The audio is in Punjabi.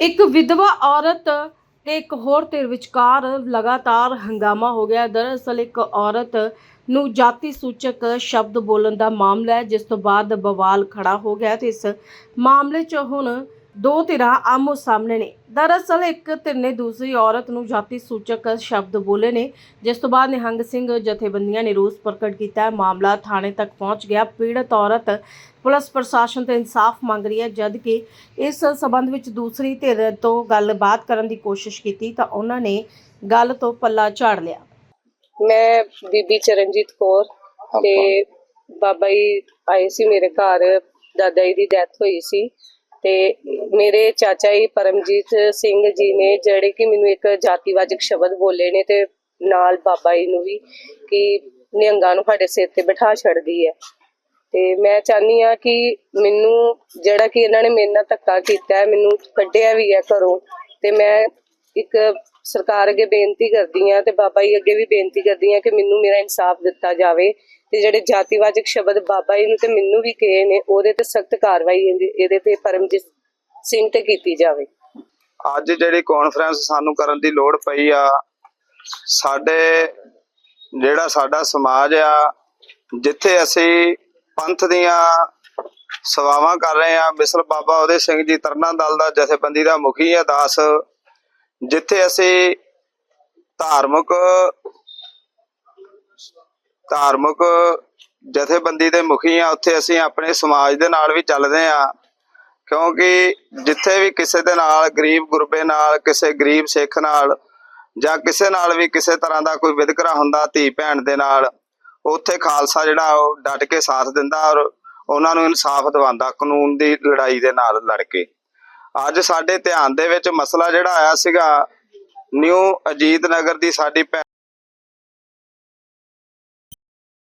ਇੱਕ ਵਿਧਵਾ ਔਰਤ ਤੇ ਇੱਕ ਹੋਰ ਧਿਰ ਵਿਚਕਾਰ ਲਗਾਤਾਰ ਹੰਗਾਮਾ ਹੋ ਗਿਆ। ਦਰਅਸਲ ਇੱਕ ਔਰਤ ਨੂੰ ਜਾਤੀ ਸੂਚਕ ਸ਼ਬਦ ਬੋਲਣ ਦਾ ਮਾਮਲਾ ਹੈ, ਜਿਸ ਤੋਂ ਬਾਅਦ ਬਵਾਲ ਖੜਾ ਹੋ ਗਿਆ ਤੇ ਇਸ ਮਾਮਲੇ 'ਚ ਹੁਣ ਦੋ ਧਿਰਾਂ ਆਮੋ ਸਾਹਮਣੇ ਨੇ। ਦਰਅਸਲ ਇੱਕ ਧਿਰ ਨੇ ਦੂਸਰੀ ਔਰਤ ਨੂੰ ਜਾਤੀ ਸੂਚਕ ਸ਼ਬਦ ਬੋਲੇ ਨੇ ਜਿਸ ਤੋਂ ਬਾਅਦ ਨਿਹੰਗ ਸਿੰਘ ਜਥੇਬੰਦੀਆਂ ਨੇ ਰੋਸ ਪ੍ਰਗਟ ਕੀਤਾ। ਮਾਮਲਾ ਥਾਣੇ ਤੱਕ ਪਹੁੰਚ ਗਿਆ। ਪੀੜਤ ਔਰਤ ਪੁਲਿਸ ਪ੍ਰਸ਼ਾਸਨ ਤੋਂ ਇਨਸਾਫ ਮੰਗ ਰਹੀ ਹੈ ਜਦ ਕਿ ਇਸ ਸਬੰਧ ਵਿੱਚ ਦੂਸਰੀ ਧਿਰ ਤੋਂ ਗੱਲਬਾਤ ਕਰਨ ਦੀ ਕੋਸ਼ਿਸ਼ ਕੀਤੀ ਤਾਂ ਉਹਨਾਂ ਨੇ ਗੱਲ ਤੋਂ ਪੱਲਾ ਝਾੜ ਲਿਆ। ਮੈਂ ਬੀਬੀ ਚਰਨਜੀਤ ਕੌਰ ਤੇ ਬਾਬਾ ਜੀ ਆਏ ਸੀ ਮੇਰੇ ਘਰ ਦਾਦਾ ਜੀ ਦੀ ਡੈਥ ਹੋਈ ਸੀ। ਤੇ ਮੇਰੇ ਚਾਚਾ ਜੀ ਪਰਮਜੀਤ ਸਿੰਘ ਜੀ ਨੇ ਜਿਹੜੇ ਕਿ ਮੈਨੂੰ ਇੱਕ ਜਾਤੀਵਾਚਕ ਸ਼ਬਦ ਬੋਲੇ ਨੇ ਤੇ ਨਾਲ ਬਾਬਾ ਜੀ ਨੂੰ ਵੀ ਕਿ ਨਿਹੰਗਾਂ ਨੂੰ ਸਾਡੇ ਸਿਰ ਤੇ ਬਿਠਾ ਛੱਡਦੀ ਹੈ। ਤੇ ਮੈਂ ਚਾਹਨੀ ਆ ਕਿ ਮੈਨੂੰ ਜਿਹੜਾ ਕਿ ਇਹਨਾਂ ਨੇ ਮੇਰੇ ਨਾਲ ਧੱਕਾ ਕੀਤਾ ਹੈ, ਮੈਨੂੰ ਕੱਢਿਆ ਵੀ ਹੈ ਘਰੋਂ ਤੇ ਮੈਂ ਇੱਕ ਸਰਕਾਰ ਅੱਗੇ ਬੇਨਤੀ ਕਰਦੀ ਆ ਤੇ ਬਾਬਾ ਜੀ ਅੱਗੇ ਵੀ ਬੇਨਤੀ ਕਰਦੀ ਆ ਕਿ ਮੈਨੂੰ ਮੇਰਾ ਇਨਸਾਫ ਦਿੱਤਾ ਜਾਵੇ ਤੇ ਜਿਹੜੇ ਜਾਤੀਵਾਚਕ ਸ਼ਬਦ ਬਾਬਾ ਜੀ ਨੂੰ ਤੇ ਮੈਨੂੰ ਵੀ ਕਹੇ ਨੇ, ਉਹਦੇ ਤੇ ਸਖਤ ਕਾਰਵਾਈ ਇਹਦੇ ਤੇ ਪਰਮਜੀਤ ਸਿੰਘ ਤੇ ਕੀਤੀ ਜਾਵੇ। ਅੱਜ ਜਿਹੜੀ ਕਾਨਫਰੰਸ ਸਾਨੂੰ ਕਰਨ ਦੀ ਲੋੜ ਪਈ ਆ, ਸਾਡੇ ਜਿਹੜਾ ਸਾਡਾ ਸਮਾਜ ਆ, ਜਿੱਥੇ ਅਸੀਂ ਪੰਥ ਦੀਆਂ ਸੇਵਾਵਾਂ ਕਰ ਰਹੇ ਆ ਮਿਸਲ ਬਾਬਾ ਉਹਦੇ ਸਿੰਘ ਜੀ ਤਰਨਾ ਦਲ ਦਾ ਜਥੇਬੰਦੀ ਦਾ ਮੁਖੀ ਆ, ਦਾਸ ਜਿੱਥੇ ਅਸੀਂ ਧਾਰਮਿਕ ਧਾਰਮਿਕ ਜਥੇਬੰਦੀ ਦੇ ਮੁਖੀ ਆ ਉੱਥੇ ਅਸੀਂ ਆਪਣੇ ਸਮਾਜ ਦੇ ਨਾਲ ਵੀ ਚੱਲਦੇ ਆ ਕਿਉਂਕਿ ਜਿੱਥੇ ਵੀ ਕਿਸੇ ਦੇ ਨਾਲ, ਗਰੀਬ ਗੁਰਬੇ ਨਾਲ, ਕਿਸੇ ਗਰੀਬ ਸਿੱਖ ਨਾਲ ਜਾਂ ਕਿਸੇ ਨਾਲ ਵੀ ਕਿਸੇ ਤਰ੍ਹਾਂ ਦਾ ਕੋਈ ਵਿਤਕਰਾ ਹੁੰਦਾ ਧੀ ਭੈਣ ਦੇ ਨਾਲ, ਉੱਥੇ ਖਾਲਸਾ ਜਿਹੜਾ ਉਹ ਡਟ ਕੇ ਸਾਥ ਦਿੰਦਾ ਔਰ ਉਹਨਾਂ ਨੂੰ ਇਨਸਾਫ ਦਿਵਾਉਂਦਾ, ਕਾਨੂੰਨ ਦੀ ਲੜਾਈ ਦੇ ਨਾਲ ਲੜ ਕੇ। ਅੱਜ ਸਾਡੇ ਧਿਆਨ ਦੇ ਵਿੱਚ ਮਸਲਾ ਜਿਹੜਾ ਆਇਆ ਸੀਗਾ ਨਿਊ ਅਜੀਤ ਨਗਰ ਦੀ ਸਾਡੀ ਭੈਣ